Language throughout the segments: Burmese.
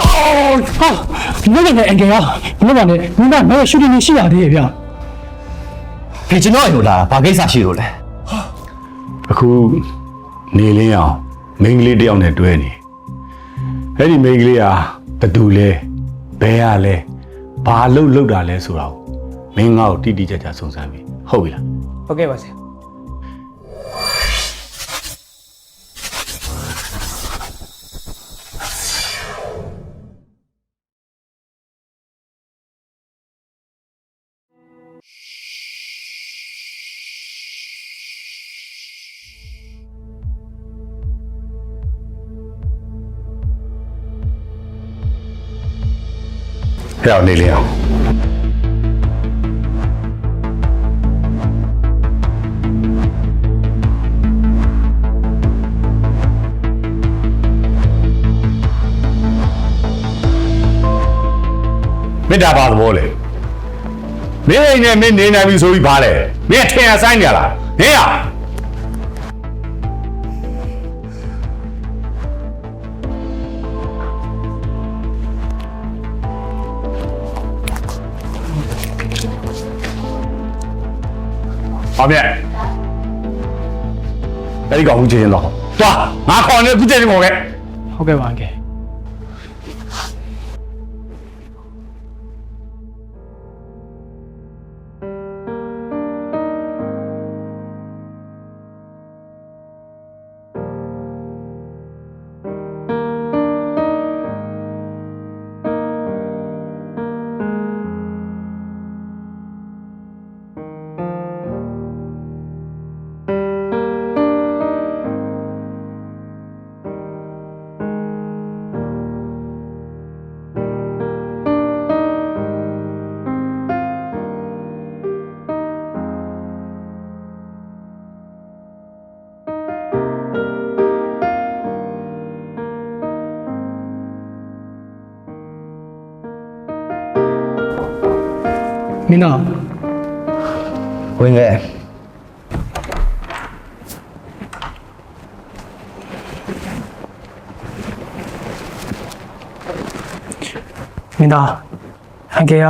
အော်ဟာမင်းလည်းအင်္ဂယ်ရောမင်းကလည်းမင်းကမင်းရှူတင်နေရှိရသေးရဲ့ဗျဖေကျွန်တော်အိမ်ကိုလာတာဘာကိစ္စရှိလို့လဲအခုနေလင်းအောင်မိန်းကလေးတစ်ယောက်နဲ့တွဲနေအဲ့ဒီမိန်းကလေးဟာဘသူလဲဘဲရလဲဘာလှုပ်လှုပ်တာလဲဆိုတာကိုမင်းငါ့ကိုတိတိကျကျစုံစမ်းပြီဟုတ်ပြီလား ဟုတ်ကဲ့ပါဆရာ ဟဲ့အောင်နေလင်းအောင်မေတ္တာပါသဘောလေမင်းအိမ်နဲ့မင်းနေနိုင်ပြီဆိုပြီးပါလေမင်းထင်ရဆိုင်နေရလားဟင်းရ အောင်မြတ်အဲ့ဒီကောင်ဦးချင်းတော့သွားငါခေါ်နေခုချိန်နေပေါ်ခဲ့ဟုတ်ကဲ့ပါအင်္ဂယ် မင်းတော့ဝင်ခဲ့မင်းသားအင်္ဂယ်က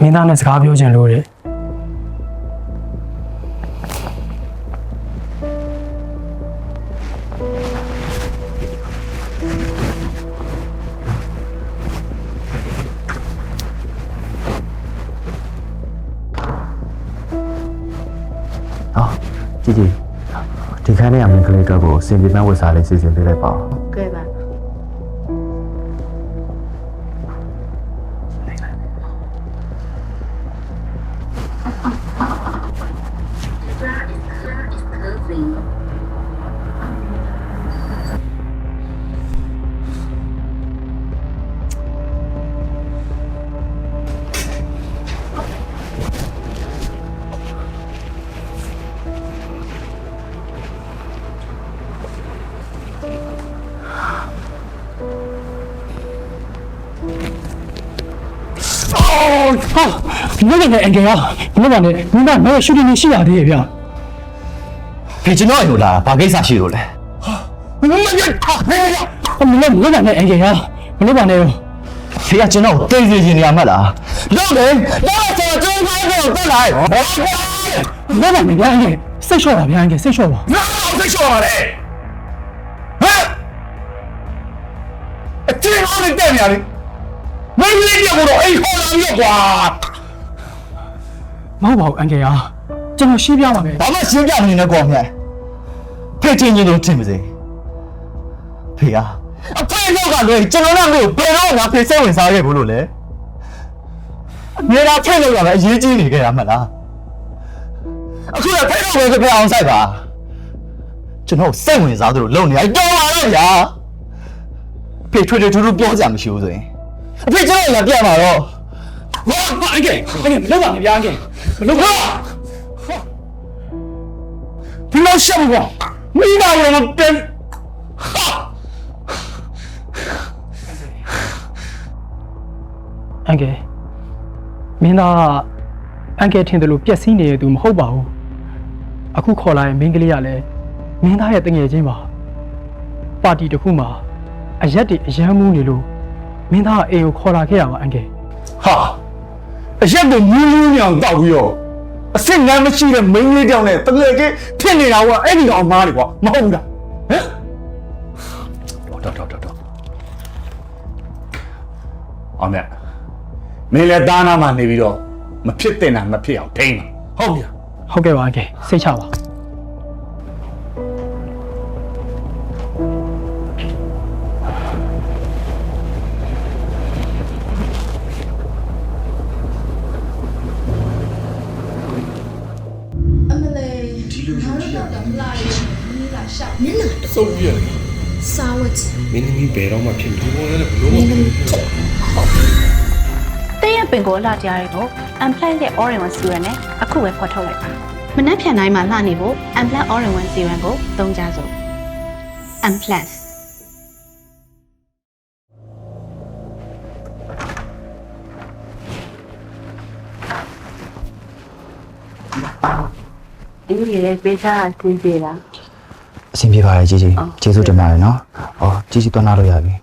မင်းသားနဲ့စကားပြောချင်လို့တဲ့ ဒီခန်းထဲကမင်းကလေးတော့ကိုစင်ပြေပန်းဝတ်စားလေးစီစဉ်ပေးလိုက်ပါ ဟာမင်းလည်းအင်္ဂယ်ရောမင်းကလည်းမင်းကမင်းရှူတင်နေရှိရသေးရဲ့ဗျဖေကျွန်တော်အိမ်ကိုလာတာဘာကိစ္စရှိလို့လဲမင်းမင်းဟာဟဲ့ရမင်းလည်းမင်းလည်းအင်္ဂယ်ရောမလုပ်ပါနဲ့ရောဖေကကျွန်တော်ကိုတိတ်စီရှင်နေရမှတ်လားလို့လေတော့ဆိုတော့ကျွန်တော်ကိုတက်လိုက်မင်းလည်းမင်းကအင်္ဂယ်စိတ်လျှော့ပါဗျာအင်္ဂယ်စိတ်လျှော့ပါငါ့အောင်သိချော်ပါလေဟမ်အတင်းအောင်နေတယ်များလေ မင်းလေးပြကိုတော့အိမ်ခေါ်လာပြီးတော့ကွာမဟုတ်ပါဘူးအင်္ဂယ်ရောကျွန်တော်ရှင်းပြပါမယ်ဘာမှရှင်းပြမနေနဲ့ကွာမြတ်ဖေချင်းချင်းတို့ထင်ပါစေဖေဟာအဖေလောက်ကလွယ်ကျွန်တော်တို့ဘယ်တော့ငါဖေစိတ်ဝင်စားခဲ့ဘူးလို့လဲမြေတာဖေလောက်ရပဲအရေးကြီးနေခဲ့တာမှတ်လားအခုလည်းဖေတော့ပဲဖေအောင်ဆိုင်ပါကျွန်တော်စိတ်ဝင်စားသလိုလုပ်နေရတော်ပါတော့ဗျာဖေထွေထွေထူးထူးပြောကြမရှိဘူးဆိုရင် အဖေကျွန်တော်လည်းပြတ်မှာတော့ဟာအင်္ဂယ်အင်္ဂယ်မလုပ်ပါနဲ့ဗျာအင်္ဂယ်မလုပ်ပါဒီလောက်ရှက်ဘူးကွာမိနာဝင်မပြန်အန်ကယ်မင်းသားကအန်ကယ်ထင်တယ်လို့ပျက်စီးနေတဲ့သူမဟုတ်ပါဘူးအခုခေါ်လာတဲ့မင်းကလေးကလည်းမင်းသားရဲ့တငယ်ချင်းပါပါတီတစ်ခုမှာအရက်တွေအယမ်းမူးနေလို့ မင်းသားကအိမ်ကိုခေါ်လာခဲ့ရပါအန်ကယ်ဟာအရက်ကိုမြူးမြူးညောင်တောက်ပြီးတော့အစ်စ်ငမ်းမရှိတဲ့မိန်းကလေးတောင်နဲ့တကယ်ကြီးဖြစ်နေတာကအဲ့ဒီကောင်မားတွေကွာမဟုတ်ဘူးလားဟမ်တော်တော်တော်တော်အောင်မြတ်မင်းလည်းတားနာမှနေပြီးတော့မဖြစ်တင်တာမဖြစ်အောင်ထိန်းပါဟုတ်ပြီလားဟုတ်ကဲ့ပါအန်ကယ်စိတ်ချပါ နှာတော့စုပ်ပြီးရတယ်စားဝတ်ချင်မင်းသမီးဘယ်တော့မှဖြစ်မလို့ဘောလည်းဘလို့မဖြစ်ဘူးတဲ့ရပင်ကိုလာကြရတယ်ကို Unplan ရဲ့ Orange One Serum နဲ့အခုပဲဖော်ထုတ်လိုက်ပါမနက်ဖြန်တိုင်းမှာလှနေဖို့ Unplan Orange One Serum ကိုသုံးကြစို့ Unplan ဒီလိုလေပေးစားအဆင်ပြေလား အဆင်ပြေပါတယ်ကြီးကြီးကျေးဇူးတင်ပါတယ်နော်။အော်ကြီးကြီးသွားနာလို့ရပြီ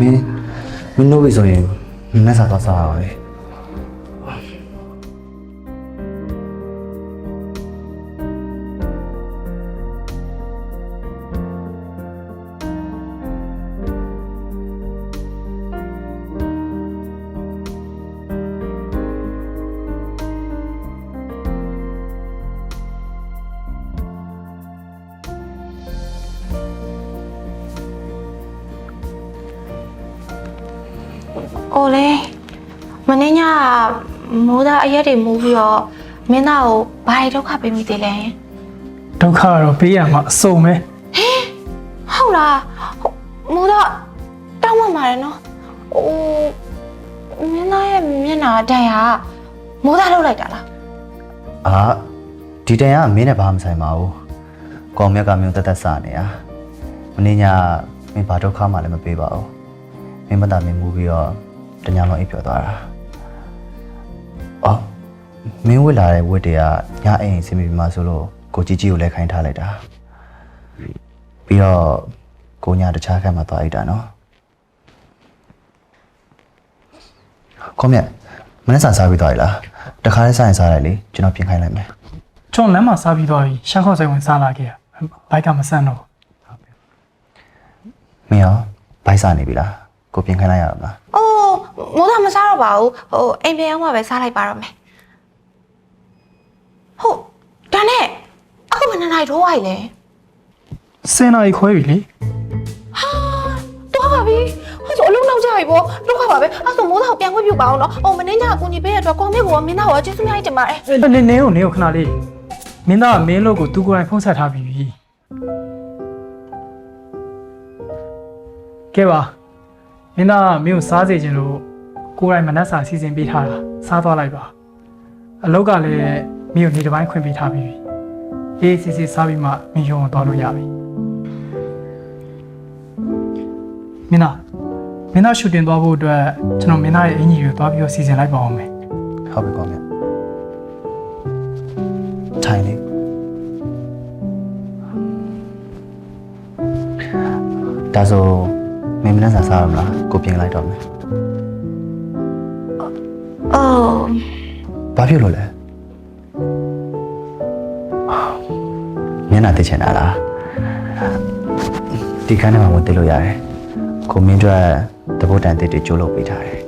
မင်းမင်းတို့ပြီဆိုရင်မနေ့စားသွားစားရပါ အိုလေမနေ့ညကမိုးသားအရက်တွေမူးပြီးတော့မင်းသားကိုဘာတွေဒုက္ခပေးမိသေးလဲဒုက္ခကတော့ပေးရမှာအစုံပဲ။ဟာဟုတ်လားဟုတ်မိုးတော့တောင်းမှမှာတယ်နော်ဟိုမင်းသားရဲ့မျက်နှာတန်ဟာမိုးသားလောက်လိုက်တာလားအာဒီတန်ကမင်းနဲ့ဘာမှမဆိုင်ပါဘူးကောင်မြက်ကမျိုးတက်တက်စနေတာမင်းညာမင်းဘာဒုက္ခမှလည်းမပေးပါဘူးမင်းမတာမင်းမူပြီးတော့ တညာလုံးအိပ်ပျော်သွားတာအော်မင်းဝစ်လာတဲ့ဝတ်တွေကညအိမ်ဆင်ပြေပြီမှဆိုလို့ကိုကြီးကြီးကိုလည်းခိုင်းထားလိုက်တာပြီးတော့ကိုညာတခြားခက်မှသွားအိတ်တာနော်ကောမြက်မင်းစားစားပြီးသွားပြီလားတခါလေးစားရင်စားလိုက်လေကျွန်တော်ပြင်ခိုင်းလိုက်မယ်ကျွန်တော်လမ်းမှာစားပြီးသွားပြီရှမ်းခေါက်ဆိုင်ဝင်စားလာခဲ့ရဘိုက်ကမဆန်းတော့မင်းရောဘိုက်စားနေပြီလားကိုပြင်ခိုင်းလိုက်ရအောင်လားအိုး မိုးသားမစားတော့ပါဘူးဟိုအိမ်ပြန်ရောက်မှပဲစားလိုက်ပါတော့မယ်ဟုတ်ဒါနဲ့အခုဘယ်နှစ်နာရီထိုးသွားပြီလဲစင်နာရီခွဲပြီလေဟာတော့ပါပြီဟိုဆိုအလုံးနောက်ကြပြီပေါ့လောက်ပါပါပဲအဲ့ဆိုမိုးသားကိုပြန်ခွင့်ပြုပါအောင်နော်ဟိုမင်းညာအကူညီပေးရတဲ့အတွက်ကောင်းမြတ်ကိုမင်းသားကိုကျေးဇူးများကြီးတင်ပါတယ်အဲ့နေနေကိုနေကိုခဏလေးမင်းသားကမင်းလို့ကိုသူကိုယ်တိုင်ဖုန်းဆက်ထားပြီးပြီကဲပါ မင်းသားကမင်းကိုစားစေချင်လို့ကိုယ်တိုင်မနှက်စာစီစဉ်ပေးထားတာစားသွားလိုက်ပါအလောက်ကလည်းမင်းကိုနေတစ်ပိုင်းခွင့်ပေးထားပြီးပြီအေးစီစီစားပြီးမှမင်းရုံကိုသွားလို့ရပြီမင်းသားမင်းသားရှူတင်သွားဖို့အတွက်ကျွန်တော်မင်းသားရဲ့အင်ကြီးကိုသွားပြီးတော့စီစဉ်လိုက်ပါအောင်မယ်ဟုတ်ပြီကောင်းမြတ်ထိုင်လေဒါဆို မင်းမနှက်စားစားရမလားကိုပြင်လိုက်တော့မယ်အိုးဘာဖြစ်လို့လဲမျက်နှာသိချင်တာလားဒီခန်းထဲမှာဝင်သိလို့ရတယ်ကိုမင်းတို့တပုတ်တန်တစ်တွေကျိုးလုပ်ပေးထားတယ်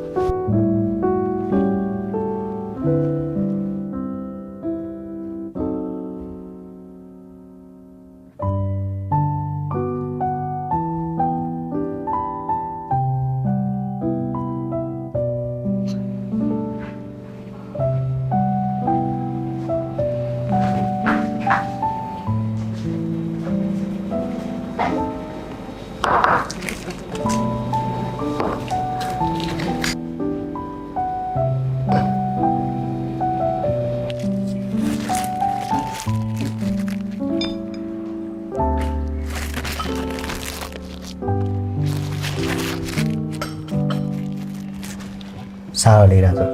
စားရလေးတာဆို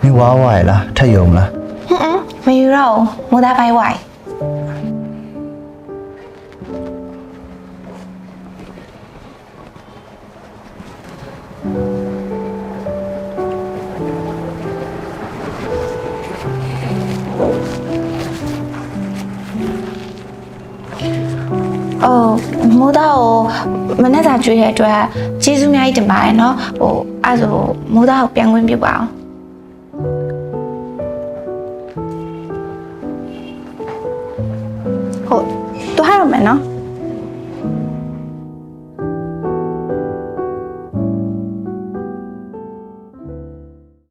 မင်းဝါဝါရ တော့ဘူးမိုးသားပိုင်းဝိုင်အိုးမိုးသားကိုမနေ့ကကျွေးတဲ့အတွက်ကျေးဇူးများကြီးတင်ပါတယ်နော်ဟိုအဲ့ဆိုမိုးသားကိုပြန်ခွင့်ပြုပါအောင် မယ်နော်